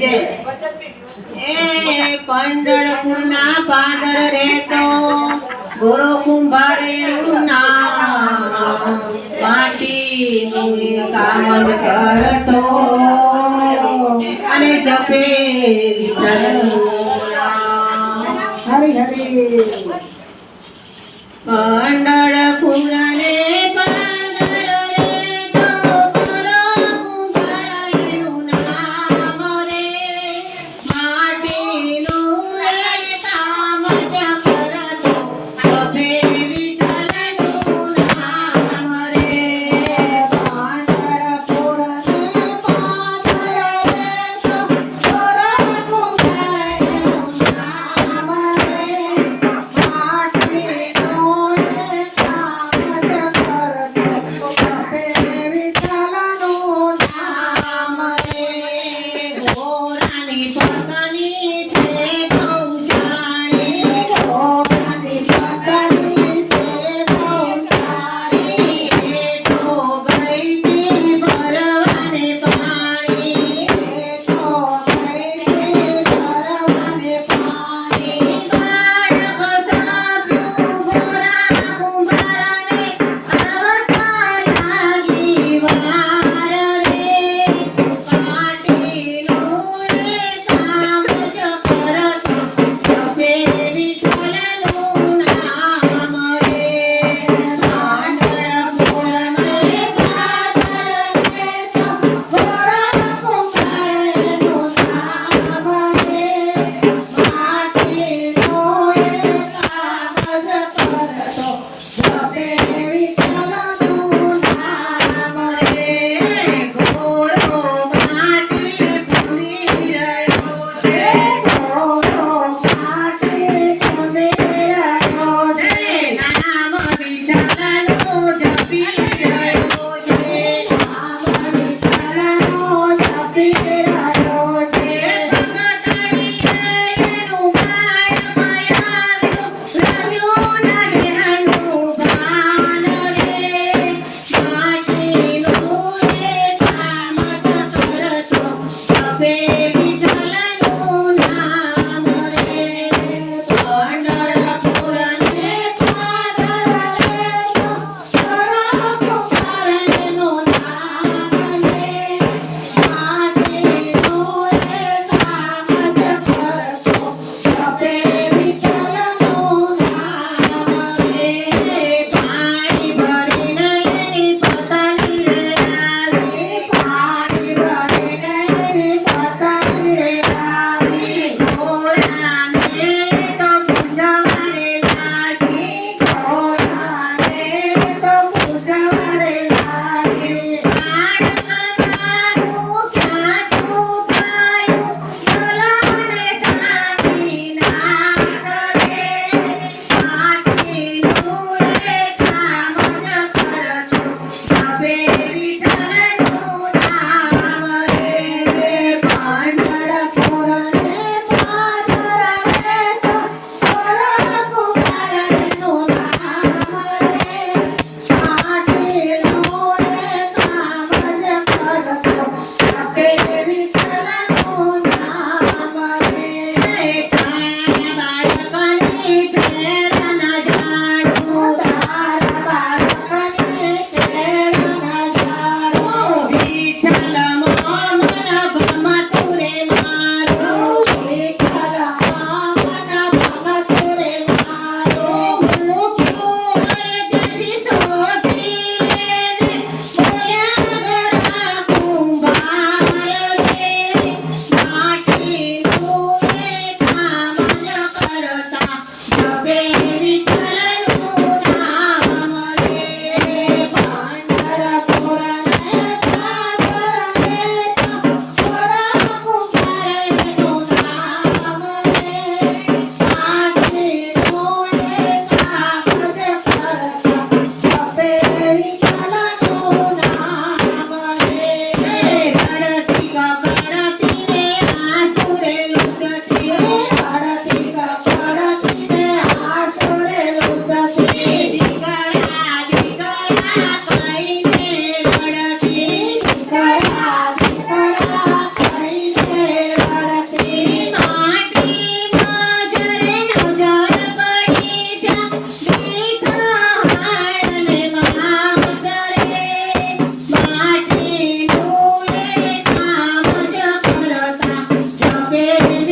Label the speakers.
Speaker 1: જય. પાદર રહેતો ગોરો કુંભારેનું માટી કરતો અને જપે.
Speaker 2: હરી હરી feliz.